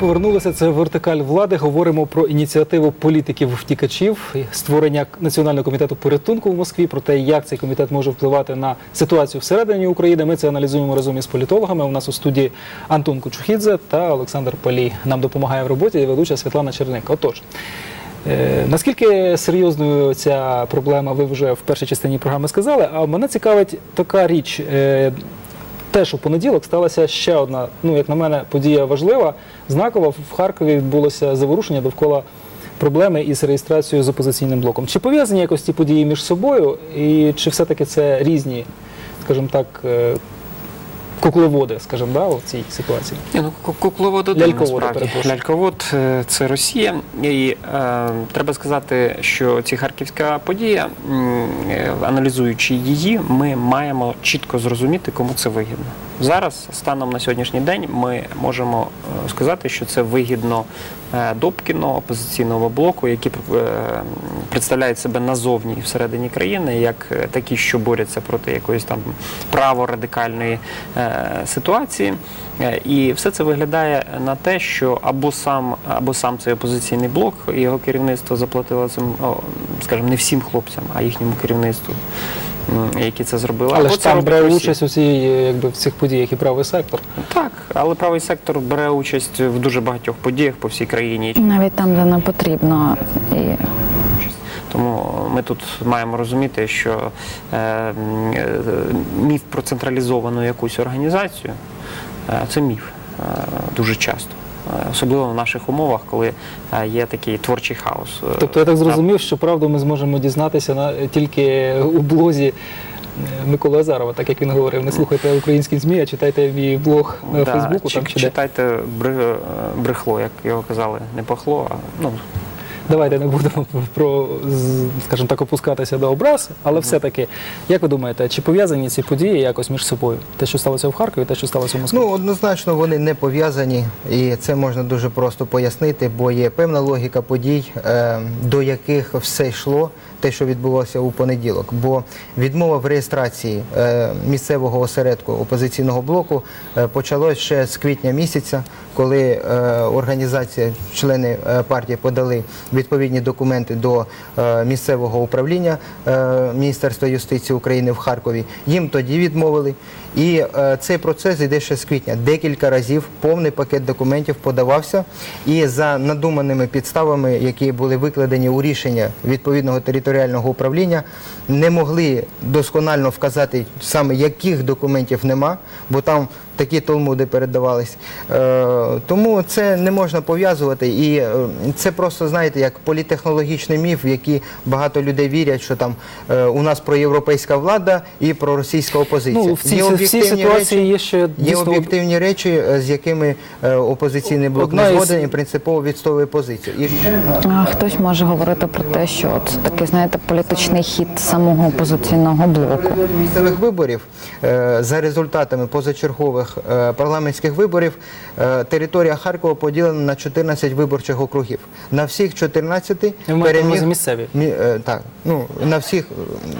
повернулися. Це вертикаль влади. Говоримо про ініціативу політиків втікачів, створення національного комітету порятунку в Москві. Про те, як цей комітет може впливати на ситуацію всередині України. Ми це аналізуємо разом із політологами. У нас у студії Антон Кучухідзе та Олександр Палій. Нам допомагає в роботі ведуча Світлана Черник. Отож. е, Наскільки серйозною ця проблема, ви вже в першій частині програми сказали. А мене цікавить така річ. Теж у понеділок сталася ще одна, ну як на мене, подія важлива, знакова. В Харкові відбулося заворушення довкола проблеми із реєстрацією з опозиційним блоком. Чи пов'язані якось ці події між собою, і чи все-таки це різні, скажімо так, е, кукловоди, скажімо, да, в цій ситуації? Ні, ну ку- кукловод один Ляльковод, насправді. перепрошую. Ляльковод е, це Росія. І е, треба сказати, що ці харківська подія, м, е, аналізуючи її, ми маємо чітко зрозуміти, кому це вигідно. Зараз, станом на сьогоднішній день, ми можемо е, сказати, що це вигідно е, Добкіну, опозиційного блоку, які е, представляють себе назовні і всередині країни, як е, такі, що борються проти якоїсь там праворадикальної е, ситуації. Е, І все це виглядає на те, що або сам, або сам цей опозиційний блок його керівництво заплатило цим, скажімо, не всім хлопцям, а їхньому керівництву, які це зробили. Але Або ж там бере Росія. участь у цій, е, якби в цих подіях і правий сектор. Так, але правий сектор бере участь в дуже багатьох подіях по всій країні. Навіть там, де не потрібно. І Тому ми тут маємо розуміти, що е, міф про централізовану якусь організацію е, це міф е, дуже часто. Особливо в наших умовах, коли є такий творчий хаос. Тобто я так зрозумів, що правду ми зможемо дізнатися на тільки у блозі. Миколи Азарова, так як він говорив, не слухайте українські ЗМІ, а читайте мій блог на Да, Фейсбуку. чи- Там чи читайте брехло, як його казали, не пахло, а ну Давайте не будемо про, скажімо так, опускатися до образ, але все-таки, як ви думаєте, чи пов'язані ці події якось між собою? Те, що сталося в Харкові, те, що сталося в Москві? Ну, однозначно вони не пов'язані, і це можна дуже просто пояснити, бо є певна логіка подій, е, до яких все йшло, те, що відбулося у понеділок. Бо відмова в реєстрації е, місцевого осередку опозиційного блоку е, почалось ще з квітня місяця, коли організація, члени партії подали відповідні документи до е, місцевого управління е, Міністерства юстиції України в Харкові. Їм тоді відмовили. І е, цей процес йде ще з квітня. Декілька разів повний пакет документів подавався, і за надуманими підставами, які були викладені у рішення відповідного територіального управління, не могли досконально вказати саме яких документів нема, бо там такі толмуди передавались. Е, тому це не можна пов'язувати, і е, це просто знаєте як політехнологічний міф, в який багато людей вірять, що там е, у нас проєвропейська влада і проросійська опозиція. Ну, в цій, Є в цій об'єктивні ситуації речі, є ще Є об'єктивні речі, з якими опозиційний блок не згоден і принципово відстоює позицію. І хтось може говорити про те, що це такий, знаєте, політичний хід самого опозиційного блоку. місцевих виборів за результатами позачергових е, парламентських виборів е, територія Харкова поділена на 14 виборчих округів. На всіх 14 Ви маєте на переміг місцеві? Мі- е, так, ну на всіх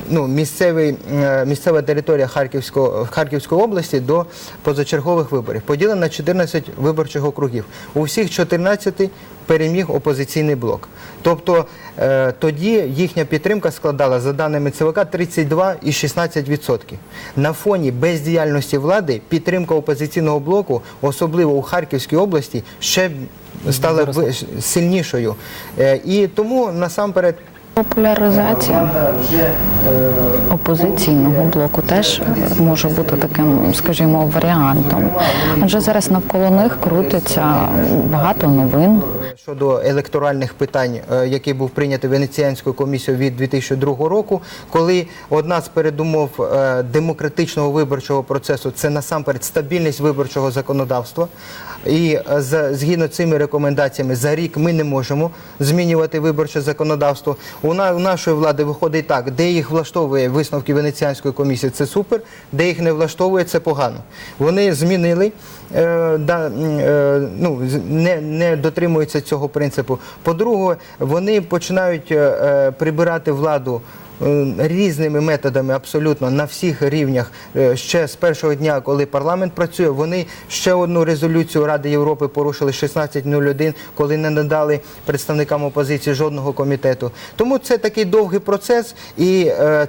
ну місцевий місцева територія Харківського Харківської області до позачергових виборів поділена на 14 виборчих округів. У всіх 14 переміг опозиційний блок. Тобто е, тоді їхня підтримка складала за даними ЦВК 32,16%. На фоні бездіяльності влади підтримка опозиційного блоку, особливо у Харківській області, ще стала сильнішою. Е, і тому насамперед Популяризація опозиційного блоку теж може бути таким, скажімо, варіантом. Адже зараз навколо них крутиться багато новин. Щодо електоральних питань, е, який був прийнятий Венеціанською комісією від 2002 року, коли одна з передумов е, демократичного виборчого процесу це насамперед стабільність виборчого законодавства. І е, згідно цими рекомендаціями за рік ми не можемо змінювати виборче законодавство. У, нашої влади виходить так, де їх влаштовує висновки Венеціанської комісії, це супер, де їх не влаштовує, це погано. Вони змінили, ну, не, не цього принципу. По-друге, вони починають е, е, прибирати владу різними методами, абсолютно на всіх рівнях. Е, Ще з першого дня, коли парламент працює, вони ще одну резолюцію Ради Європи порушили 16.01, коли не надали представникам опозиції жодного комітету. Тому це такий довгий процес, і е,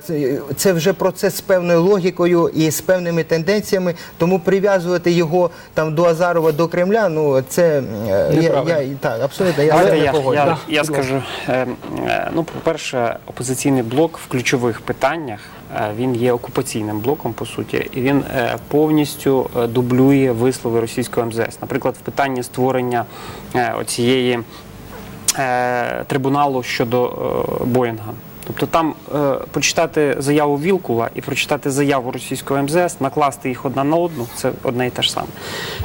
це, вже процес з певною логікою і з певними тенденціями. Тому прив'язувати його там до Азарова, до Кремля, ну це е, я, я так абсолютно я я, я, я скажу. е, е, Ну, по-перше, опозиційний блок в ключових питаннях е, він є окупаційним блоком, по суті, і він е, повністю е, дублює вислови російського МЗС. Наприклад, в питанні створення оцієї трибуналу щодо Боїнга. Тобто там е, почитати заяву Вілкула і прочитати заяву російського МЗС, накласти їх одна на одну це одне і те ж саме.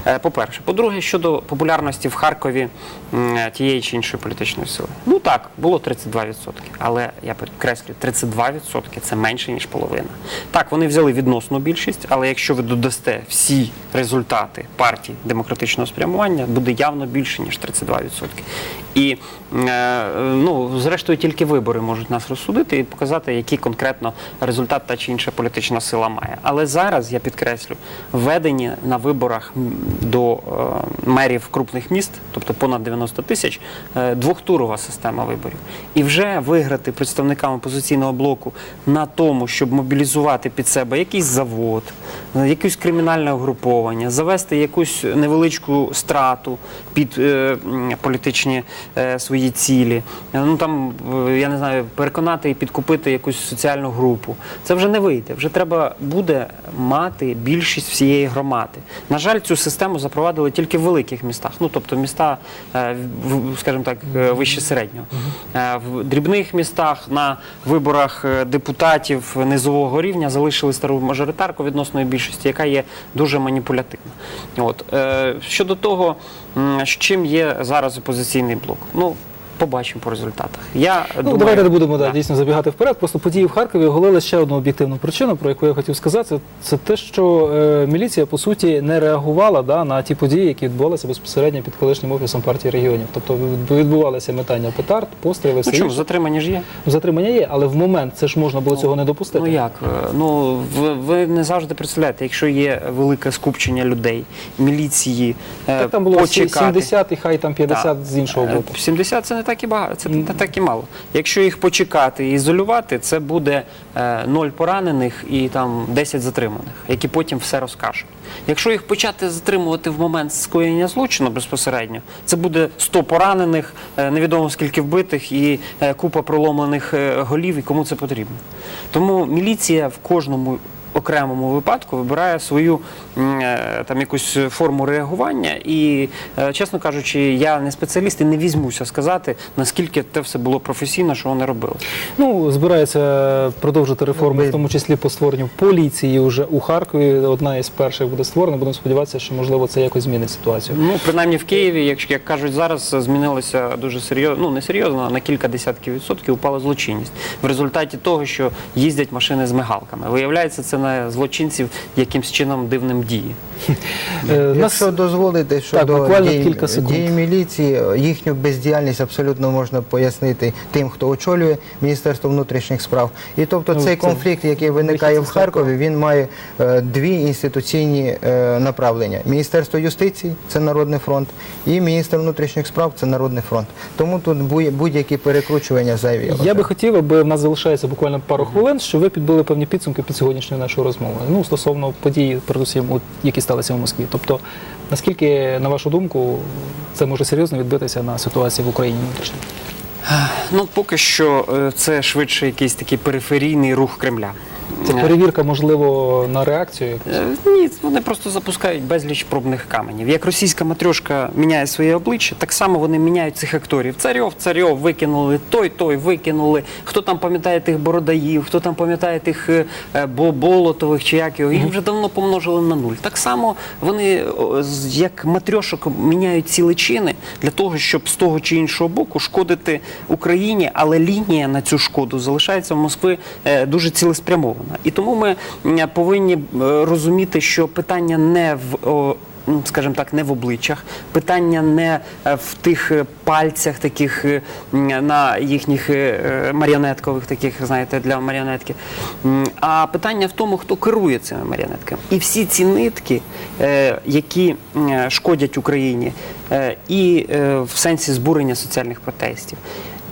Е, по-перше, по-друге, щодо популярності в Харкові е, тієї чи іншої політичної сили. Ну так, було 32%, але я підкреслюю, 32% це менше ніж половина. Так, вони взяли відносну більшість, але якщо ви додасте всі результати партії демократичного спрямування, буде явно більше ніж 32%. І е, ну, зрештою тільки вибори можуть нас розсудити і показати, який конкретно результат та чи інша політична сила має. Але зараз я підкреслю, введені на виборах до е, мерів крупних міст, тобто понад 90 тисяч, е, двохтурова система виборів. І вже виграти представникам опозиційного блоку на тому, щоб мобілізувати під себе якийсь завод, якесь кримінальне угруповання, завести якусь невеличку страту під е, політичні свої цілі. Е, Ну там е, я не знаю, переконати і підкупити якусь соціальну групу. Це вже не вийде. Вже треба буде мати більшість всієї громади. На жаль, цю систему запровадили тільки в великих містах. Ну тобто міста, е, скажімо так, е, вище середнього. Е, В дрібних містах на виборах е, депутатів низового рівня залишили стару мажоритарку відносної більшості, яка є дуже маніпулятивна. От е, щодо того, з чим є зараз опозиційний блок. Ну, побачимо по результатах. Я Ну, думаю, давайте не будемо да, да. дійсно забігати вперед. Просто події в Харкові оголили ще одну об'єктивну причину, про яку я хотів сказати. Це те, що е, міліція по суті не реагувала да, на ті події, які відбувалися безпосередньо під колишнім офісом партії регіонів. Тобто від- відбувалися метання петард, постріли, Ну чому, інше. затримані ж є? Затримання є, але в момент це ж можна було цього не допустити. Ну як? Е, Ну ви, ви не завжди представляєте, якщо є велике скупчення людей, міліції, е, Так там було почекати. 70 і хай там 50 з іншого Е, боку. 70 це не так і багато, це не так і мало. Якщо їх почекати і ізолювати, це буде е, 0 поранених і там 10 затриманих, які потім все розкажуть. Якщо їх почати затримувати в момент скоєння злочину безпосередньо, це буде 100 поранених, е, невідомо скільки вбитих і е, купа проломлених е, голів, і кому це потрібно. Тому міліція в кожному окремому випадку вибирає свою е, там якусь форму реагування. І, е, чесно кажучи, я не спеціаліст і не візьмуся сказати, наскільки те все було професійно, що вони робили. Ну, збирається продовжити реформи, в тому числі по створенню поліції вже у Харкові. Одна із перших буде створена. Будемо сподіватися, що можливо це якось змінить ситуацію. Ну, принаймні в Києві, якщо як кажуть, зараз змінилося дуже серйозно, ну не серйозно, а на кілька десятків відсотків упала злочинність в результаті того, що їздять машини з мигалками. Виявляється, це на злочинців якимсь чином дивним діє. Е, нас- Якщо дозволите щодо дій, дій міліції, їхню бездіяльність абсолютно можна пояснити тим, хто очолює Міністерство внутрішніх справ. І тобто Ну, цей це конфлікт, який виникає в. Харкові, він має е, дві інституційні е, направлення: Міністерство юстиції це Народний фронт, і міністр внутрішніх справ це Народний фронт. Тому тут будь- будь-які перекручування зайві. Я би хотів, аби в нас залишається буквально пару хвилин, щоб ви підбили певні підсумки під сьогоднішньою нашою розмовою. Ну, стосовно подій, передусім, які сталися в Москві. Тобто, наскільки, на вашу думку, це може серйозно відбитися на ситуації в Україні внутрішньо? Ну, поки що е, це швидше якийсь такий периферійний рух Кремля. Це перевірка, можливо, на реакцію. якусь? Е, Ні, вони просто запускають безліч пробних каменів. Як російська матрьошка міняє своє обличчя, так само вони міняють цих акторів. Царьов, царьов викинули, той, той викинули. Хто там пам'ятає тих бородаїв, хто там пам'ятає тих е, е, Бо- болотових чи як його, їх вже давно помножили на нуль. Так само вони, о, з- як матрьошок, міняють ці личини для того, щоб з того чи іншого боку шкодити Україні, але лінія на цю шкоду залишається в Москви е, дуже цілеспрямована. І тому ми повинні е, розуміти, що питання не в о, скажімо так, не в обличчях, питання не е, в тих е, пальцях, таких на їхніх маріонеткових, таких, знаєте, для маріонетки. А питання в тому, хто керує цими маріонетками. І всі ці нитки, які шкодять Україні, і в сенсі збурення соціальних протестів,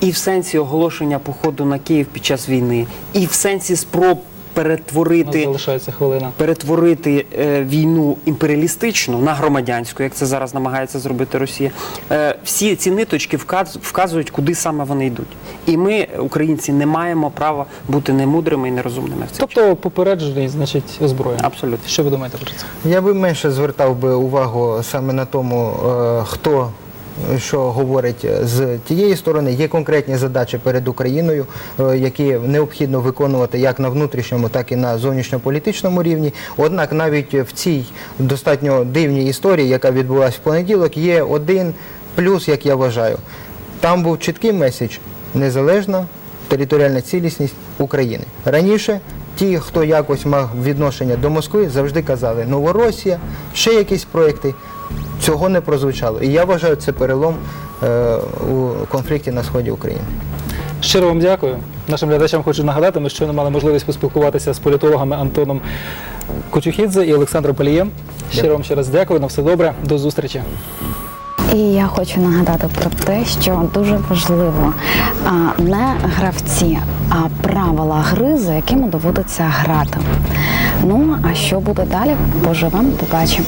і в сенсі оголошення походу на Київ під час війни, і в сенсі спроб перетворити залишається хвилина. перетворити е, війну імперіалістичну на громадянську, як це зараз намагається зробити Росія. Е, всі ці ниточки вказ, вказують, куди саме вони йдуть. І ми, українці, не маємо права бути немудрими і нерозумними в цей. Тобто попереджений, значить, озброєний. Абсолютно. Що ви думаєте про це? Я би менше звертав би увагу саме на тому, е, хто що говорить з тієї сторони. Є конкретні задачі перед Україною, е, які необхідно виконувати як на внутрішньому, так і на зовнішньополітичному рівні. Однак навіть в цій достатньо дивній історії, яка відбулася в понеділок, є один плюс, як я вважаю. Там був чіткий меседж незалежна територіальна цілісність України. Раніше ті, хто якось мав відношення до Москви, завжди казали Новоросія, ще якісь проекти. Цього не прозвучало. І я вважаю, це перелом е, у конфлікті на сході України. Щиро вам дякую. Нашим глядачам хочу нагадати, ми щойно мали можливість поспілкуватися з політологами Антоном Кочухідзе і Олександром Палієм. Щиро вам ще раз дякую. На все добре. До зустрічі. І я хочу нагадати про те, що дуже важливо не гравці, а правила гри, за якими доводиться грати. Ну а що буде далі? Поживемо, побачимо.